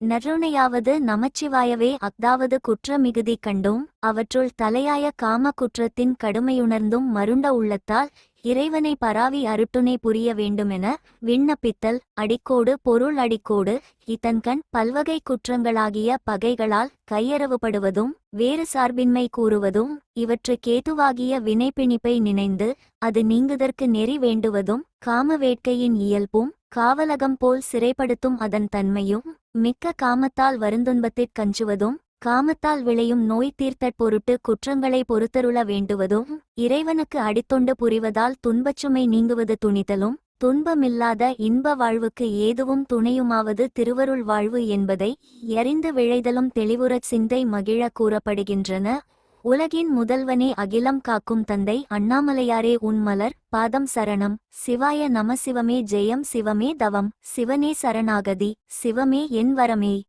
நறுணையாவது நமச்சிவாயவே அஃதாவது குற்ற மிகுதி கண்டும் அவற்றுள் தலையாய காம குற்றத்தின் கடுமையுணர்ந்தும் மருண்ட உள்ளத்தால் இறைவனை பராவி அருட்டுணை புரிய வேண்டுமென விண்ணப்பித்தல் அடிக்கோடு பொருள் அடிக்கோடு இதன்கண் பல்வகை குற்றங்களாகிய பகைகளால் கையறவுபடுவதும் வேறு சார்பின்மை கூறுவதும் இவற்றுக்கேதுவாகிய வினைப்பிணிப்பை நினைந்து அது நீங்குதற்கு நெறி வேண்டுவதும் காம வேட்கையின் இயல்பும் காவலகம் போல் சிறைப்படுத்தும் அதன் தன்மையும் மிக்க காமத்தால் வருந்துன்பத்திற் கஞ்சுவதும் காமத்தால் விளையும் நோய் தீர்த்தற் பொருட்டு குற்றங்களை பொறுத்தருள வேண்டுவதும் இறைவனுக்கு அடித்தொண்டு புரிவதால் துன்பச்சுமை நீங்குவது துணிதலும் துன்பமில்லாத இன்ப வாழ்வுக்கு ஏதுவும் துணையுமாவது திருவருள் வாழ்வு என்பதை எறிந்து விழைதலும் தெளிவுறச் சிந்தை மகிழ கூறப்படுகின்றன. உலகின் முதல்வனே அகிலம் காக்கும் தந்தை அண்ணாமலையாரே உன்மலர் பாதம் சரணம். சிவாய நம சிவமே ஜெயம் சிவமே தவம். சிவனே சரணாகதி. சிவமே என் வரமே.